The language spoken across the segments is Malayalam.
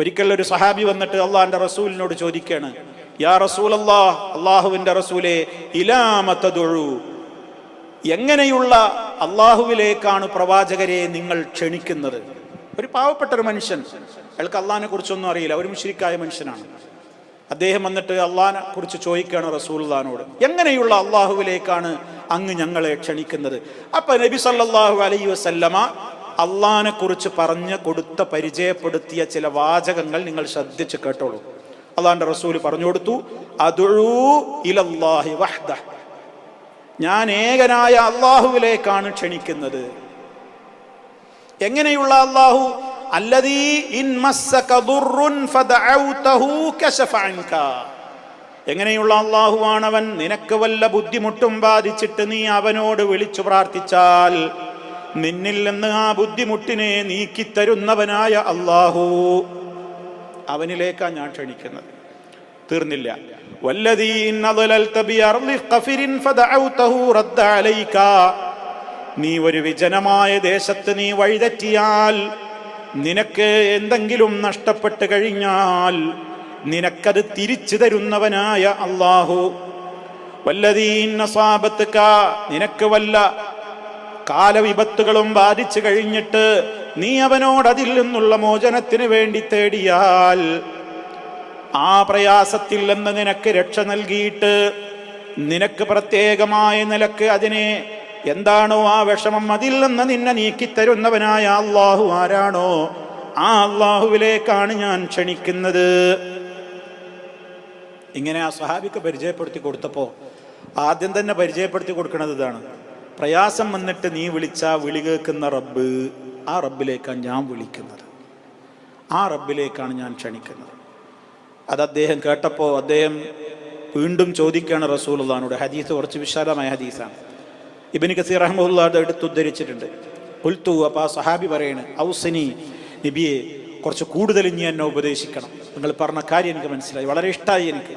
ഒരിക്കൽ ഒരു സഹാബി വന്നിട്ട് അള്ളാഹിന്റെ റസൂലിനോട് ചോദിക്കാണ് യാ റസൂൽ അള്ളാഹ് അള്ളാഹുവിന്റെ റസൂലെ ഇലാമത്തതൊഴു എങ്ങനെയുള്ള അള്ളാഹുവിലേക്കാണ് പ്രവാചകരെ നിങ്ങൾ ക്ഷണിക്കുന്നത്? ഒരു പാവപ്പെട്ട ഒരു മനുഷ്യൻ അയാൾക്ക് അള്ളാഹിനെ കുറിച്ചൊന്നും അറിയില്ല ഒരു മുഷിരിക്കായ മനുഷ്യനാണ്. അദ്ദേഹം വന്നിട്ട് അള്ളഹാനെ കുറിച്ച് ചോദിക്കുകയാണ് റസൂൽദാനോട് എങ്ങനെയുള്ള അള്ളാഹുവിലേക്കാണ് അങ്ങ് ഞങ്ങളെ ക്ഷണിക്കുന്നത്? അപ്പൊ നബി സല്ലാഹു അലൈ വസല്ലമ അള്ളാഹിനെ കുറിച്ച് പറഞ്ഞ് കൊടുത്ത പരിചയപ്പെടുത്തിയ ചില വാചകങ്ങൾ നിങ്ങൾ ശ്രദ്ധിച്ച് കേട്ടോളൂ. അള്ളാന്റെ റസൂൽ പറഞ്ഞു കൊടുത്തു വഹ്ദ. ഞാൻ ഏകനായ അള്ളാഹുവിലേക്കാണ് ക്ഷണിക്കുന്നത്. എങ്ങനെയുള്ള അള്ളാഹു? ഇൻ എങ്ങനെയുള്ള അള്ളാഹുവാണവൻ? നിനക്ക് വല്ല ബുദ്ധിമുട്ടും ബാധിച്ചിട്ട് നീ അവനോട് വിളിച്ചു പ്രാർത്ഥിച്ചാൽ നിന്നിൽ നിന്ന് ആ ബുദ്ധിമുട്ടിനെ നീക്കിത്തരുന്നവനായ അള്ളാഹു അവനിലേക്കാണ് ഞാൻ ക്ഷണിക്കുന്നത്. തീർന്നില്ല. നീ ഒരു വിജനമായ ദേശത്ത് നീ വഴിതെറ്റിയാൽ നിനക്ക് എന്തെങ്കിലും നഷ്ടപ്പെട്ട് കഴിഞ്ഞാൽ നിനക്കത് തിരിച്ചു തരുന്നവനായ അള്ളാഹു വല്ലതീന്നസാപത്തുക നിനക്ക് വല്ല കാലവിപത്തുകളും ബാധിച്ചു കഴിഞ്ഞിട്ട് നീ അവനോട് അതിൽ നിന്നുള്ള മോചനത്തിന് വേണ്ടി തേടിയാൽ ആ പ്രയാസത്തിൽ നിന്ന് നിനക്ക് രക്ഷ നൽകിയിട്ട് നിനക്ക് പ്രത്യേകമായ നിലയ്ക്ക് അതിനെ എന്താണോ ആ വിഷമം അതിൽ നിന്ന് നിന്നെ നീക്കിത്തരുന്നവനായ അള്ളാഹു ആരാണോ ആ അള്ളാഹുവിലേക്കാണ് ഞാൻ ക്ഷണിക്കുന്നത്. ഇങ്ങനെ ആ സഹാബിക്ക് പരിചയപ്പെടുത്തി കൊടുത്തപ്പോൾ ആദ്യം തന്നെ പരിചയപ്പെടുത്തി കൊടുക്കുന്നത് ഇതാണ്. പ്രയാസം വന്നിട്ട് നീ വിളിച്ച വിളി കേൾക്കുന്ന റബ്ബ് ആ റബ്ബിലേക്കാണ് ഞാൻ വിളിക്കുന്നത്. ആ റബ്ബിലേക്കാണ് ഞാൻ ക്ഷണിക്കുന്നത്. അത് അദ്ദേഹം കേട്ടപ്പോൾ അദ്ദേഹം വീണ്ടും ചോദിക്കുകയാണ് റസൂലുള്ളാനോട് ഹദീസ് കുറച്ച് വിശാലമായ ഹദീസാണ്. ഇബിന് കസീർ അഹമ്മദ് അത് എടുത്തുദ്ധരിച്ചിട്ടുണ്ട് ഉൽത്തു അപ്പോൾ ആ സഹാബി പറയണ് ഔസനി നബിയെ കുറച്ച് കൂടുതൽ ഇനി എന്നെ ഉപദേശിക്കണം. നിങ്ങൾ പറഞ്ഞ കാര്യം എനിക്ക് മനസ്സിലായി. വളരെ ഇഷ്ടമായി എനിക്ക്.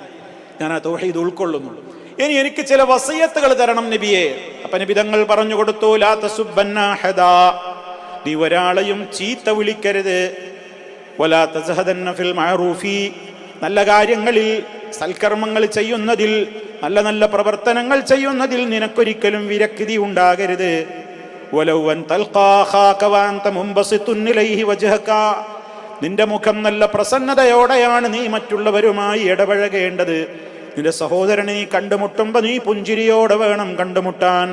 ഞാൻ ആ തൗഹീദ് ഉൾക്കൊള്ളുന്നുള്ളൂ ഇനി എനിക്ക് ചില വസയത്തുകൾ തരണം നബിയെ. അപ്പൊ നബി തങ്ങൾ പറഞ്ഞു കൊടുത്തു ലാ തസുബ്ബന്ന നീ ഒരാളെയും ചീത്ത വിളിക്കരുത്. വലാ തസഹദന്ന ഫിൽ മഅറൂഫി. നല്ല കാര്യങ്ങളിൽ സൽക്കർമ്മങ്ങൾ ചെയ്യുന്നതിൽ നല്ല നല്ല പ്രവർത്തനങ്ങൾ ചെയ്യുന്നതിൽ നിനക്കൊരിക്കലും വിരക്തി ഉണ്ടാകരുത്. നിന്റെ മുഖം നല്ല പ്രസന്നതയോടെയാണ് നീ മറ്റുള്ളവരുമായി ഇടപഴകേണ്ടത്. നിന്റെ സഹോദരനെ നീ കണ്ടുമുട്ടുമ്പോൾ നീ പുഞ്ചിരിയോടെ വേണം കണ്ടുമുട്ടാൻ.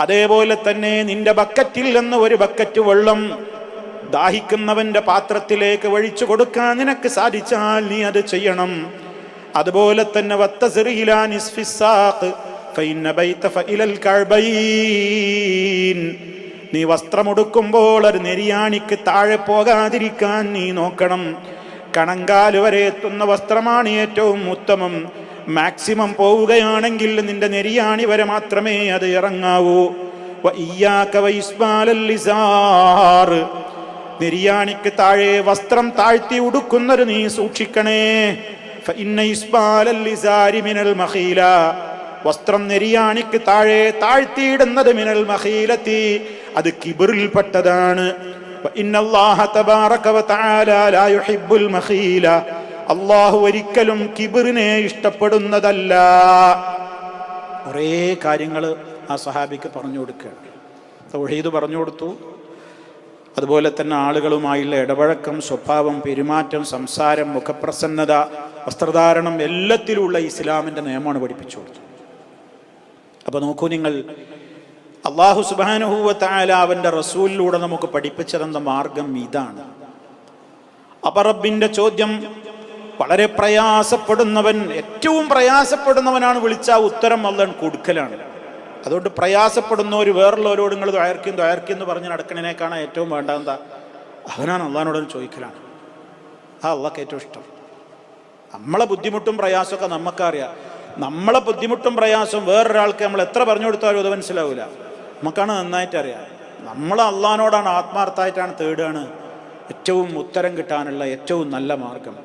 അതേപോലെ തന്നെ നിന്റെ ബക്കറ്റിൽ നിന്ന് ഒരു ബക്കറ്റ് വെള്ളം ദാഹിക്കുന്നവന്റെ പാത്രത്തിലേക്ക് ഒഴിച്ചു കൊടുക്കാൻ നിനക്ക് സാധിച്ചാൽ നീ അത് ചെയ്യണം. അതുപോലെ തന്നെ നീ വസ്ത്രമുടുക്കുമ്പോൾ ഒരു നെരിയാണിക്ക് താഴെ പോകാതിരിക്കാൻ നീ നോക്കണം. കണങ്കാൽ വരെ എത്തുന്ന വസ്ത്രമാണ് ഏറ്റവും ഉത്തമം. മാക്സിമം പോവുകയാണെങ്കിൽ നിന്റെ നെരിയാണി വരെ മാത്രമേ അത് ഇറങ്ങാവൂ. നെരിയാണിക്ക് താഴെ വസ്ത്രം താഴ്ത്തി ഉടുക്കുന്നൊരു നീ സൂക്ഷിക്കണേ. മിനൽ മഖീല വസ്ത്രം നെരിയാണിക്ക് താഴെ താഴ്ത്തിയിടുന്നത് മിനൽ മഖീലത്തി അത് കിബറിൽപ്പെട്ടതാണ്. അല്ലാഹു ഒരിക്കലും കിബിറിനെ ഇഷ്ടപ്പെടുന്നതല്ല. കുറേ കാര്യങ്ങൾ ആ സഹാബിക്ക് പറഞ്ഞു കൊടുക്കുകയാണ്. തൗഹീദ് പറഞ്ഞു കൊടുത്തു. അതുപോലെ തന്നെ ആളുകളുമായുള്ള ഇടപഴക്കം സ്വഭാവം പെരുമാറ്റം സംസാരം മുഖപ്രസന്നത വസ്ത്രധാരണം എല്ലാത്തിലുള്ള ഇസ്ലാമിന്റെ നിയമമാണ് പഠിപ്പിച്ചു കൊടുത്തത്. അപ്പോൾ നോക്കൂ നിങ്ങൾ അള്ളാഹു സുബാനുഹൂവത്തായ അവന്റെ റസൂലിലൂടെ നമുക്ക് പഠിപ്പിച്ചതെന്ന മാർഗം ഇതാണ്. അപറബിന്റെ ചോദ്യം വളരെ പ്രയാസപ്പെടുന്നവൻ ഏറ്റവും പ്രയാസപ്പെടുന്നവനാണ് വിളിച്ച ഉത്തരം അള്ളൻ കൊടുക്കലാണ്. അതുകൊണ്ട് പ്രയാസപ്പെടുന്ന ഒരു വേറുള്ളവരോട് നിങ്ങൾ ദ്വയർക്കും ദ്വയർക്കും എന്ന് പറഞ്ഞ് നടക്കണേക്കാണ് ഏറ്റവും വേണ്ട എന്താ? അവനാണ് അള്ളഹാനോട് ചോദിക്കലാണ്. ആ അള്ളക്ക് ഏറ്റവും ഇഷ്ടം. നമ്മളെ ബുദ്ധിമുട്ടും പ്രയാസമൊക്കെ നമുക്കറിയാം നമ്മളെ ബുദ്ധിമുട്ടും പ്രയാസവും വേറൊരാൾക്ക് നമ്മൾ എത്ര പറഞ്ഞു കൊടുത്താലും അത് മനസ്സിലാവില്ല നമുക്കാണ് നന്നായിട്ട് അറിയാം. നമ്മൾ അള്ളഹാനോടാണ് ആത്മാർത്ഥമായിട്ടാണ് തേടുകയാണ് ഏറ്റവും ഉത്തരം കിട്ടാനുള്ള ഏറ്റവും നല്ല മാർഗം.